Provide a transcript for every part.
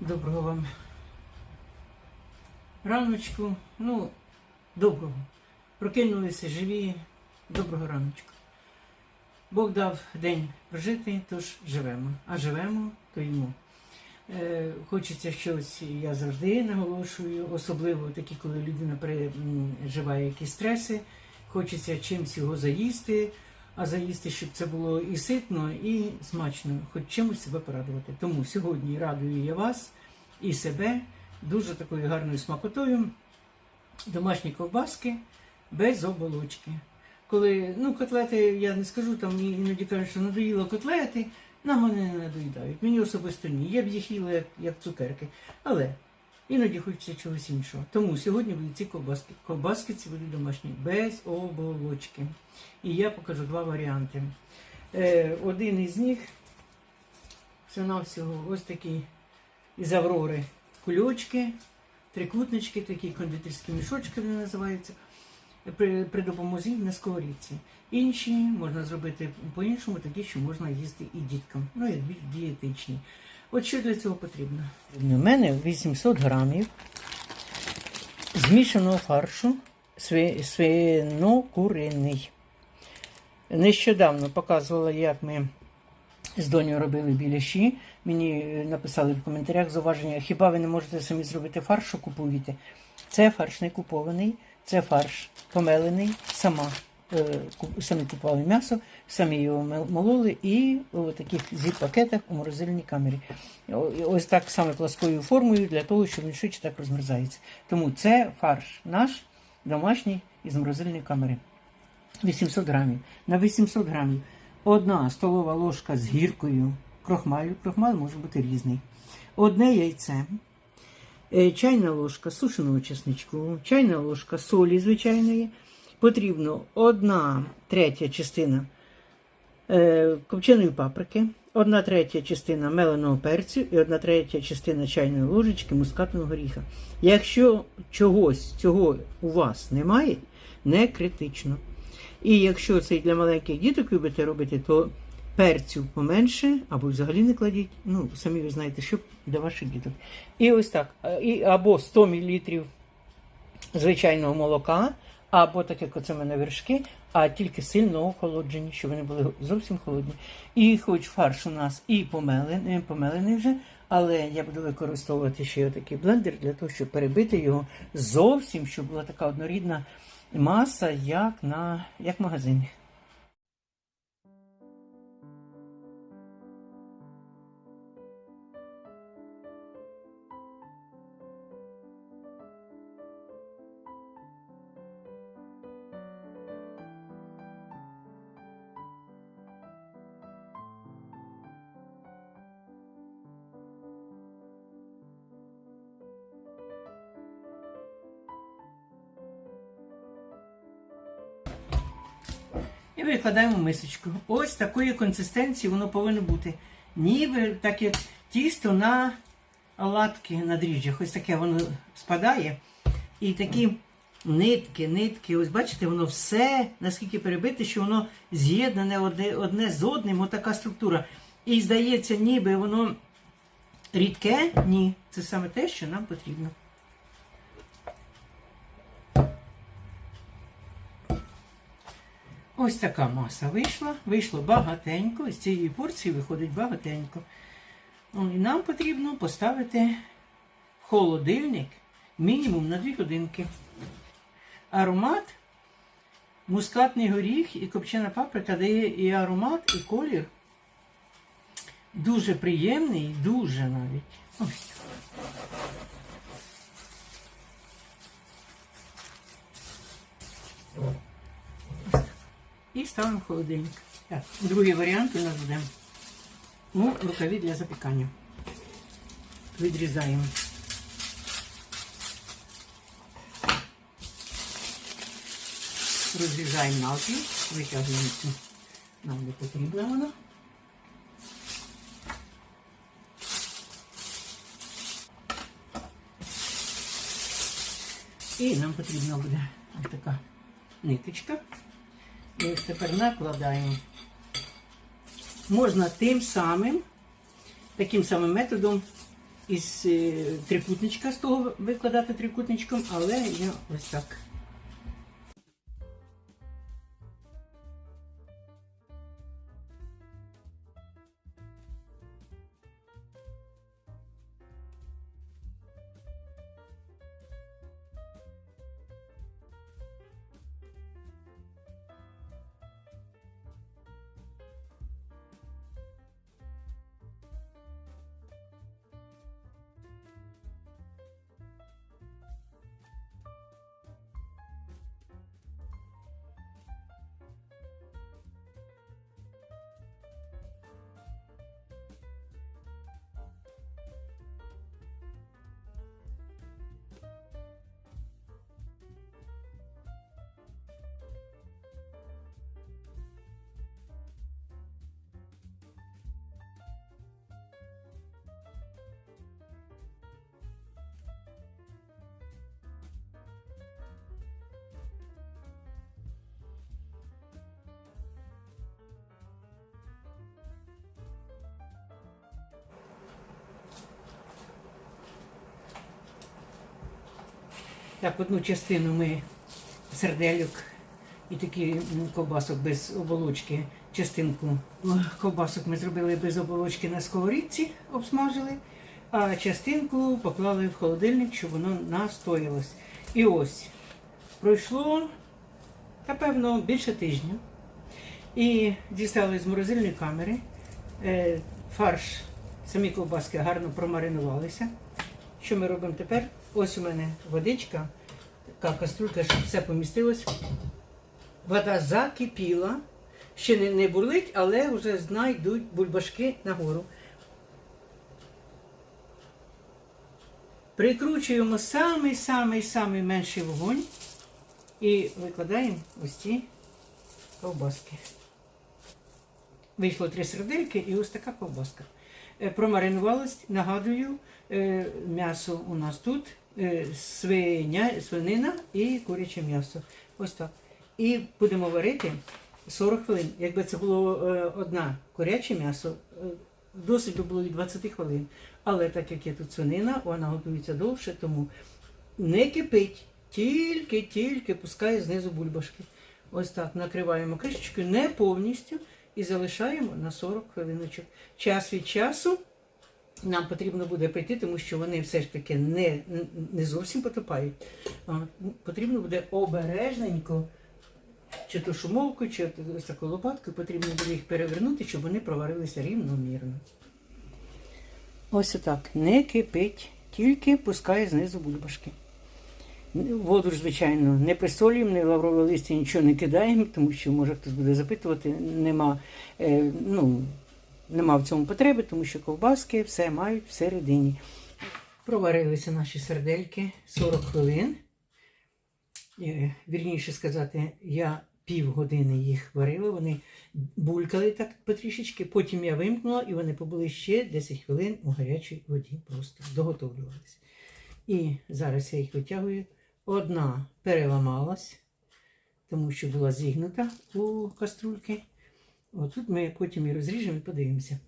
Доброго вам раночку. Ну, доброго. Прокинулися живі. Доброго раночку. Бог дав день прожити, тож живемо. А живемо, то йому. Е, хочеться щось, я завжди наголошую, особливо такі, коли людина переживає якісь стреси, хочеться чимось його заїсти, а заїсти, щоб це було і ситно, і смачно, хоч чимось себе порадувати. Тому сьогодні радую я вас і себе дуже такою гарною смакотою. Домашні ковбаски без оболочки. Коли ну, котлети, я не скажу, там іноді кажуть, що надоїло котлети, нам вони не надоїдають. Мені особисто ні. Я б їх їла як цукерки. Але іноді хочеться чогось іншого. Тому сьогодні будуть ці ковбаски. Ковбаски ці будуть домашні, без оболочки. І я покажу два варіанти. Е, один із них всього ось такий із Аврори кульочки, трикутнички, такі кондитерські мішочки вони називаються. При, при допомозі на сковорідці. Інші можна зробити по-іншому, такі, що можна їсти і діткам. Ну, як більш дієтичні. От що для цього потрібно? У мене 800 грамів змішаного фаршу сви- свино-куриний. Нещодавно показувала, як ми з донею робили біляші. Мені е, написали в коментарях зауваження, хіба ви не можете самі зробити фарш, що купуєте? Це фарш не купований, це фарш помелений, сама. Е, Самі купували м'ясо, самі його мололи і у таких зіп-пакетах у морозильній камері. Ось так саме пласкою формою для того, щоб він швидше так розмерзається. Тому це фарш наш домашній із морозильної камери. 800 грамів. На 800 грамів одна столова ложка з гіркою крохмалю. Крохмаль може бути різний. Одне яйце, е, чайна ложка сушеного чесничку, чайна ложка солі звичайної. Потрібно одна третя частина е, копченої паприки, одна третя частина меленого перцю і одна третя частина чайної ложечки мускатного горіха. Якщо чогось цього у вас немає, не критично. І якщо це для маленьких діток любите робити, то перцю поменше, або взагалі не кладіть. Ну, самі ви знаєте, що для ваших діток. І ось так. е, І, або 100 мл звичайного молока, або так як оце мене вершки, а тільки сильно охолоджені, щоб вони були зовсім холодні. І хоч фарш у нас і помелений, помелений вже, але я буду використовувати ще такий блендер для того, щоб перебити його зовсім, щоб була така однорідна маса, як на як магазині. І викладаємо в мисочку. Ось такої консистенції воно повинно бути. Ніби так як тісто на оладки на дріжджах. Ось таке воно спадає. І такі нитки, нитки, ось бачите, воно все наскільки перебите, що воно з'єднане одне, одне з одним, отака структура. І здається, ніби воно рідке. Ні, це саме те, що нам потрібно. Ось така маса вийшла. Вийшло багатенько. З цієї порції виходить багатенько. Ну, І нам потрібно поставити в холодильник мінімум на 2 годинки. Аромат, мускатний горіх і копчена паприка дає і аромат, і колір. Дуже приємний, дуже навіть. Ось. І ставимо в холодильник. Так, другий варіант у нас буде ну, рукаві для запікання. Відрізаємо. Розрізаємо навпіл, витягуємо цю. Нам не потрібна вона. І нам потрібна буде ось така ниточка. І ось тепер накладаємо. Можна тим самим, таким самим методом із е, трикутничка, з того викладати трикутничком, але я ось так. Так, одну частину ми сердельок і такі ковбасок без оболочки. Частинку ковбасок ми зробили без оболочки на сковорідці, обсмажили, а частинку поклали в холодильник, щоб воно настоялось. І ось пройшло, та певно, більше тижня. І дістали з морозильної камери. Е, фарш, самі ковбаски гарно промаринувалися. Що ми робимо тепер? Ось у мене водичка, така каструлька, щоб все помістилось. Вода закипіла, ще не, не бурлить, але вже знайдуть бульбашки нагору. Прикручуємо самий-самий-самий менший вогонь і викладаємо ось ці ковбаски. Вийшло три сердельки і ось така ковбаска. Е, Промаринувалась, нагадую, е, м'ясо у нас тут, свиня, свинина і куряче м'ясо. Ось так. І будемо варити 40 хвилин. Якби це було е, одна куряче м'ясо, е, досить би було і 20 хвилин. Але так як є тут свинина, вона готується довше, тому не кипить, тільки-тільки пускає знизу бульбашки. Ось так накриваємо кришечкою не повністю і залишаємо на 40 хвилиночок. Час від часу нам потрібно буде прийти, тому що вони все ж таки не, не зовсім потопають. Потрібно буде обережненько, чи то шумовкою, чи ось такою лопаткою, потрібно буде їх перевернути, щоб вони проварилися рівномірно. Ось отак. Не кипить, тільки пускає знизу бульбашки. Воду ж, звичайно, не присолюємо, не лаврове листя, нічого не кидаємо, тому що може хтось буде запитувати, нема, е, ну, нема в цьому потреби, тому що ковбаски все мають всередині. Проварилися наші сердельки 40 хвилин. Е, Вірніше сказати, я півгодини їх варила, вони булькали так потрішечки, потім я вимкнула і вони побули ще 10 хвилин у гарячій воді, просто доготовлювалися. І зараз я їх витягую. Одна переламалась, тому що була зігнута у каструльки. Отут ми потім і розріжемо і подивимося.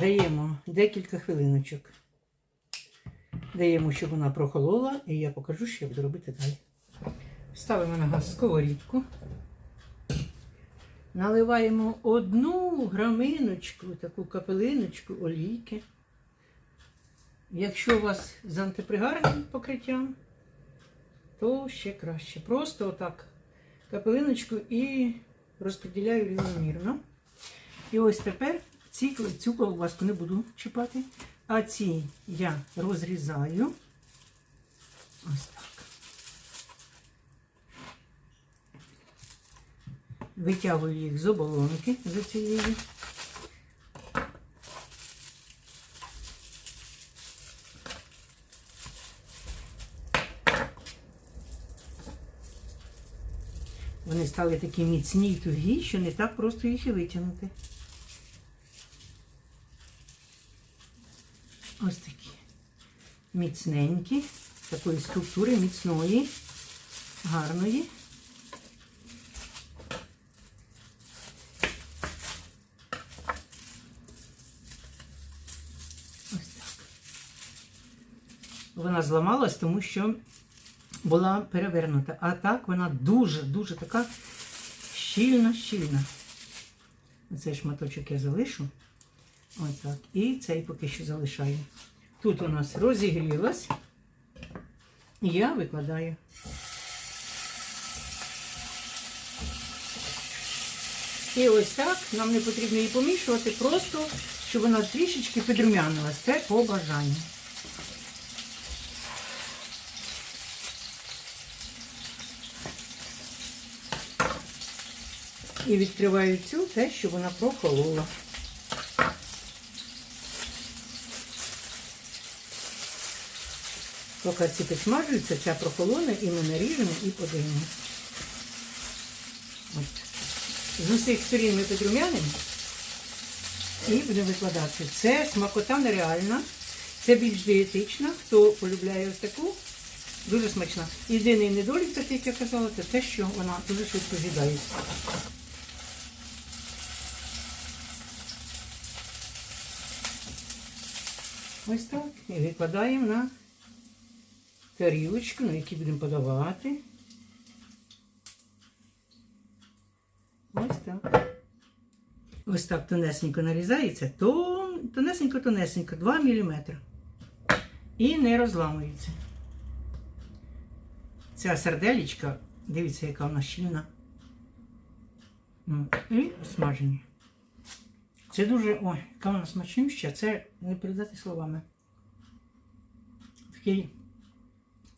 Даємо декілька хвилиночок. Даємо, щоб вона прохолола, і я покажу, що я буду робити далі. Ставимо на газ сковорідку. Наливаємо одну граминочку, таку капелиночку олійки. Якщо у вас з антипригарним покриттям, то ще краще. Просто отак капелиночку і розподіляю рівномірно. І ось тепер ці, цю колбаску не буду чіпати, а ці я розрізаю. Ось так. Витягую їх з оболонки з цією. Вони стали такі міцні й тугі, що не так просто їх і витягнути. Ось такі міцненькі, такої структури міцної, гарної. Ось так. вона зламалась, тому що була перевернута. А так вона дуже-дуже така щільна, щільна. Оцей шматочок я залишу. Отак. І цей поки що залишаю. Тут у нас розігрілась. І я викладаю. І ось так, нам не потрібно її помішувати, просто щоб вона трішечки підрумянилась. Це по бажанню. І відкриваю цю те, що вона прохолола. Поки ці підсмажуються, ця прохолоне, і ми наріжемо і подаємо. З усіх сторін ми підрумянимо і будемо викладати. Це смакота нереальна, це більш дієтична. Хто полюбляє ось таку, дуже смачна. Єдиний недолік, так як я казала, це те, що вона дуже швидко з'їдається. Ось так. І викладаємо на тарілочку, на якій будемо подавати. Ось так. Ось так тонесенько нарізається, тонесенько-тонесенько, 2 мм. І не розламується. Ця серделічка, дивіться, яка вона щільна. І смажені. Це дуже. Ой, яка вона смачнюща, це не передати словами. Такий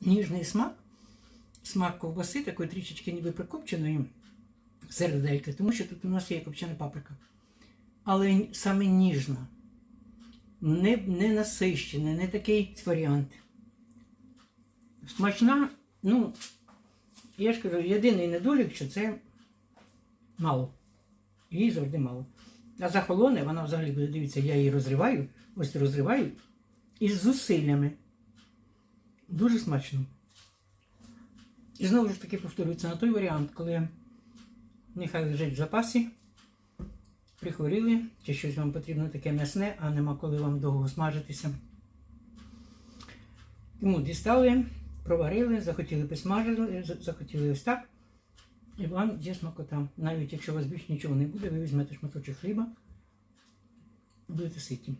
ніжний смак. Смак ковбаси, такої трішечки ніби прикопченої сердельки, тому що тут у нас є копчена паприка. Але саме ніжна, не, не насищена, не такий варіант. Смачна, ну, я ж кажу, єдиний недолік, що це мало. Її завжди мало. А захолоне, вона взагалі буде, дивіться, я її розриваю, ось розриваю із зусиллями. Дуже смачно. І знову ж таки повторюється на той варіант, коли нехай лежить в запасі, прихворіли, чи щось вам потрібно таке м'ясне, а нема коли вам довго смажитися. Тому дістали, проварили, захотіли посмажили, захотіли ось так. І вам є смакота. Навіть якщо у вас більше нічого не буде, ви візьмете шматочок хліба, будете ситі.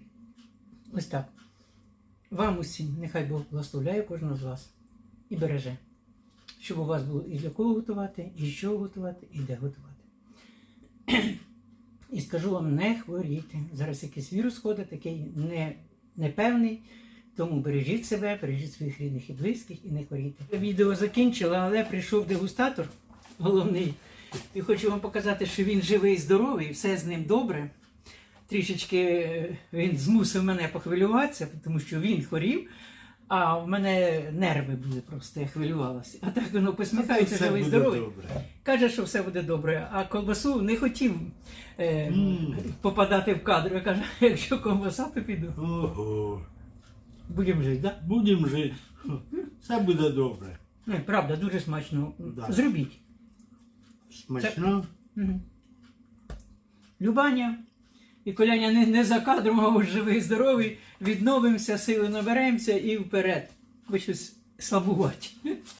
Ось так. Вам усім, нехай Бог благословляє кожного з вас і береже, щоб у вас було і для кого готувати, і що готувати, і де готувати. І скажу вам, не хворійте. Зараз якийсь вірус ходить, такий не, непевний. Тому бережіть себе, бережіть своїх рідних і близьких і не хворійте. Відео закінчила, але прийшов дегустатор головний. І хочу вам показати, що він живий, і здоровий, все з ним добре. Трішечки е, він змусив мене похвилюватися, тому що він хворів, а в мене нерви були просто, я хвилювалася. А так воно посміхається, Все живий, здоровий. добре. Каже, що все буде добре, а колбасу не хотів е, М. попадати в кадр. Я кажу, якщо колбаса, то піду. Ого. Будемо жити, так? Будемо жити. Все буде добре. Не, правда, дуже смачно. Да. Зробіть. Смачно. Угу. Любаня і коляня не, не за кадром, а ось живий, здоровий. Відновимося, сили наберемося і вперед. Ви щось слабувати.